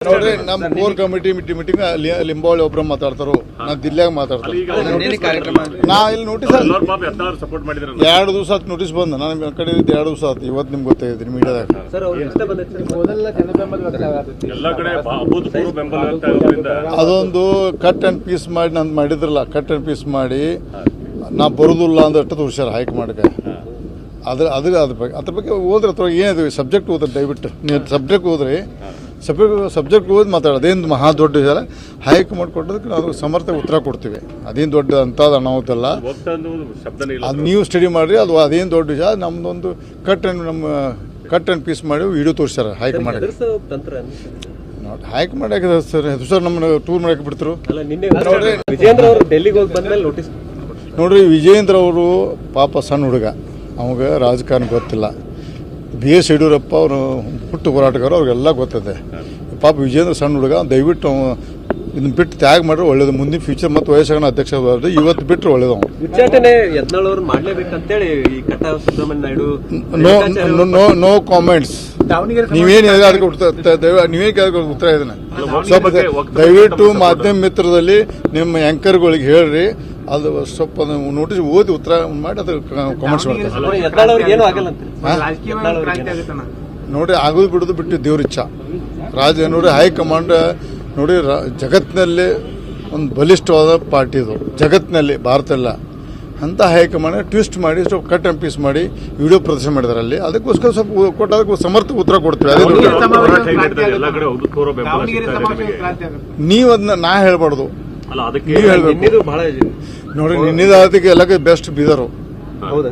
ನೋಡ್ರಿ ನಮ್ಮ core committee meeting meeting Limbavali ಒಬ್ರು ಮಾತಾಡ್ತಾರೋ ನಾ ದಿಲ್ಲಾಗ ಮಾತಾಡ್ತಾರೆ. ನಾ ಇಲ್ಲಿ ನೋಟಿಸ್ ಎರಡು ದಿವಸ ಆತು ನೋಟಿಸ್ ಬಂದ. ನಾನು ಕಡೆ ಇದ್ದು ಎರಡು ದಿವಸ ಆತು. ಇವತ್ತು ನಿಮ್ಗೆ ಗೊತ್ತಾಗಿದ್ದೀನಿ ಮೀಡಿಯಾದಾಗ. ಎಲ್ಲ ಕಡೆ ಬಾ- ಅಭೂತಪೂರ್ವ ಬೆಂಬಲ ಅಂತ ಇರೋದ್ರಿಂದ ಅದೊಂದು ಕಟ್ ಅಂಡ್ ಪೀಸ್ ಮಾಡಿ ನಾನು ಮಾಡಿದ್ರಲ್ಲ ಕಟ್ ಅಂಡ್ ಪೀಸ್ ಮಾಡಿ ನಾ ಬರೋದಿಲ್ಲ ಅಂದಷ್ಟು ಹುಷಾರ ಹೈಕ್ ಮಾಡಕ್ಕೆ ಅದ್ರ ಅದ್ರ ಅದ್ರ ಬಗ್ಗೆ ಅದ್ರ ಬಗ್ಗೆ ಹೋದ್ರೆ ಅಥವಾ ಏನಿದೆ? ಸಬ್ಜೆಕ್ಟ್ ಓದ್ರಿ ದಯವಿಟ್ಟು. ನೀವು ಸಬ್ಜೆಕ್ಟ್ ಓದ್ರಿ. ಸಬ್ಜೆಕ್ಟ್ ಸಬ್ಜೆಕ್ಟ್ ಓದಿ ಮಾತಾಡೋದು. ಅದೇನು ಮಹಾ ದೊಡ್ಡ ಇದಲ್ಲ ಹೈಕ್ ಮಾಡಿಕೊಟ್ಟದಕ್ಕೆ ನಾವು ಸಮರ್ಥ ಉತ್ತರ ಕೊಡ್ತೀವಿ. ಅದೇನು ದೊಡ್ಡ ಅಂಥದ್ದು ಅನಾಹುತಲ್ಲ. ಅದು ನೀವು ಸ್ಟಡಿ ಮಾಡಿರಿ ಅದು ಅದೇನು ದೊಡ್ಡ ವಿಷಯ. ನಮ್ಮದೊಂದು ಕಟ್ ಆ್ಯಂಡ್ ನಮ್ಮ ಕಟ್ ಆ್ಯಂಡ್ ಪೀಸ್ ಮಾಡಿ ವಿಡಿಯೋ ತೋರಿಸ್ತಾರೆ ಹೈಕ್ ಮಾಡಿ ನೋಡಿ ಹೈಕ್ ಮಾಡಕ್ಕೆ ಸರ್ ಸರ್ ನಮ್ಮನ್ನ ಟೂರ್ ಮಾಡಕ್ಕೆ ಬಿಡ್ತರು. ನೋಡ್ರಿ. ವಿಜೇಂದ್ರ ಅವರು ಪಾಪ ಸಣ್ಣ ಹುಡುಗ. ಅವಾಗ ರಾಜಕಾರಣ ಗೊತ್ತಿಲ್ಲ. ಬಿ ಎಸ್ ಯಡಿಯೂರಪ್ಪ ಅವರು ಹುಟ್ಟು ಹೋರಾಟಗಾರ ಅವ್ರಿಗೆಲ್ಲ ಗೊತ್ತದೆ. ಪಾಪ ವಿಜೇಂದ್ರ ಸಣ್ಣ ಹುಡುಗ ದಯವಿಟ್ಟು ಇದನ್ನ ಬಿಟ್ಟು ತ್ಯಾಗ ಮಾಡ್ರೆ ಒಳ್ಳೇದು. ಮುಂದಿನ ಫ್ಯೂಚರ್ ಮತ್ತು ವಯಸ್ಸಾಗಣ ಅಧ್ಯಕ್ಷ ಇವತ್ತು ಬಿಟ್ಟರೆ ಒಳ್ಳೇದು ಉಚ್ಚಾಟನೆ ಮಾಡ್ಲೇಬೇಕಂತೇಳಿ ಈ Katta Subrahmanya Naidu no no- comments ನೀವೇನು ಅದಕ್ಕೆ ನೀವೇನ್ ಉತ್ತರ ಇದನ್ನ ಸ್ವಲ್ಪ ದಯವಿಟ್ಟು ಮಾಧ್ಯಮ ಮಿತ್ರದಲ್ಲಿ ನಿಮ್ಮ ಆಂಕರ್ಗಳಿಗೆ ಹೇಳ್ರಿ. ಅದು ಸ್ವಲ್ಪ ನೋಟಿಸ್ ಓದಿ ಉತ್ತರ ಮಾಡಿ ಅದು ಕಾಮೆಂಟ್ಸ್ ಮಾಡ್ತಾರೆ ನೋಡಿ ಆಗೋದು ಬಿಡೋದು ಬಿಟ್ಟು ದೇವ್ರ ಇಚ್ಛ. ರಾಜ ನೋಡಿ ಹೈಕಮಾಂಡ್ ನೋಡಿ ರಾ- ಜಗತ್ತಿನಲ್ಲಿ ಒಂದು ಬಲಿಷ್ಠವಾದ ಪಾರ್ಟಿ ಇದು. ಜಗತ್ತಿನಲ್ಲಿ ಭಾರತ ಎಲ್ಲ ಅಂತ ಹೈಕಮಾಂಡ್ ಟ್ವಿಸ್ಟ್ ಮಾಡಿ ಸ್ವಲ್ಪ ಕಟ್ ಅಂಡ್ ಪೀಸ್ ಮಾಡಿ ವಿಡಿಯೋ ಪ್ರದರ್ಶನ ಮಾಡಿದಾರೆ ಅಲ್ಲಿ. ಅದಕ್ಕೋಸ್ಕರ ಸ್ವಲ್ಪ ಉ- ಕೊಟ್ಟು ಅದಕ್ಕೆ ಸಮರ್ಥ ಉತ್ತರ ಕೊಡ್ತೀವಿ. ಅದೇ ನೀವು ಅದನ್ನ ನಾ ಹೇಳ್ಬಾರ್ದು. ಅಲ್ಲ ಅದಕ್ಕೆ ಬಹಳ ನೋಡಿ ನಿನ್ನೆದಾತಿಗೆ ಎಲ್ಲಕ್ಕೆ ಬೆಸ್ಟ್ ಬೀದರು.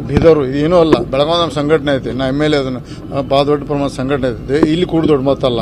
ಬೀದರು. ಏನೂ ಅಲ್ಲ. ಬೆಳಗಾವಿ ನಮ್ಮ ಸಂಘಟನೆ ಐತಿ. ನಾ ಎಂ ಎಲ್ ಎ ಅದನ್ನು ಭಾಳ ದೊಡ್ಡ ಪ್ರಮಾಣ ಸಂಘಟನೆ ಐತಿ. ಇಲ್ಲಿ ಕೂಡ ದೊಡ್ಡ ಮಾತಲ್ಲ.